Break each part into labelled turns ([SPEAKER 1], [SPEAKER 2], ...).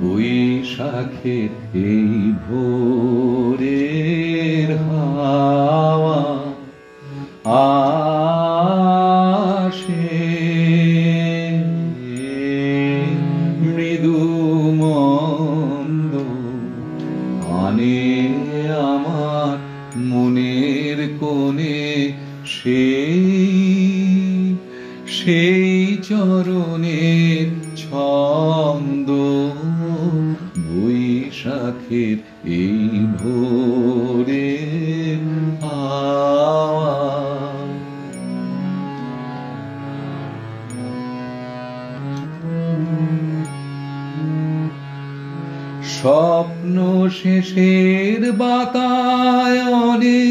[SPEAKER 1] বৈশাখের এই ভোরের হাওয়া আসে। মৃদু মন্দ আনে আমার মনের কোণে সেই সেই চরণের ছন্দ বৈশাখের এই ভোরে স্বপ্ন শেষের বাতায়নে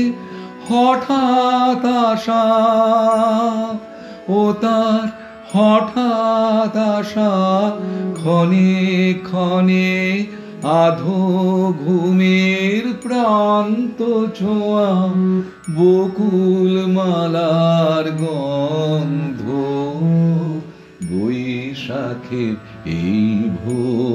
[SPEAKER 1] হঠাৎ আসা ও তার হঠাৎ আসা ক্ষণে ক্ষণে আধো ঘুমের প্রান্ত ছোঁয়া বকুল মালার গন্ধ বৈশাখের এই ভোরে।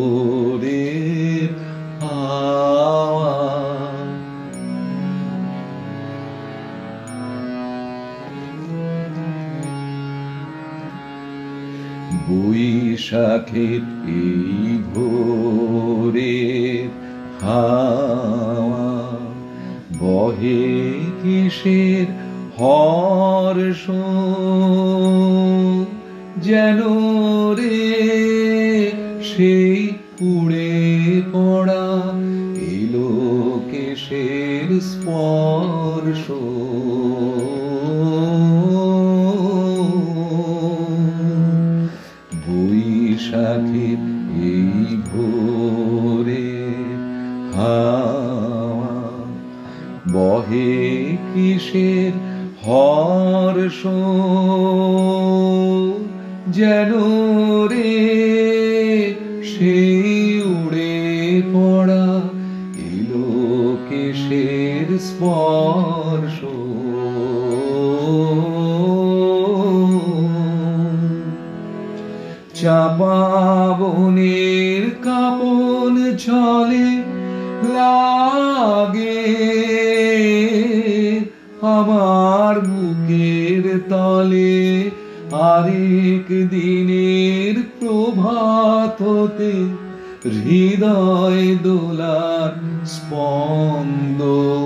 [SPEAKER 1] বৈশাখের এই ভোরে হাওয়া বহে কিসের হর্ষ যেন রে সেই পুড়ে পড়া এলো কেশের স্পর্শ। হাওয়া বহে কিসের হর্ষ যেন রে সেই উড়ে পড়া এলো কেশের স্পর্শ। চাপাবনের কাপন ছলে লাগে আমার বুকের তলে আরেক দিনের প্রভাত হতে হৃদয় দোলার স্পন্দ বৈশাখে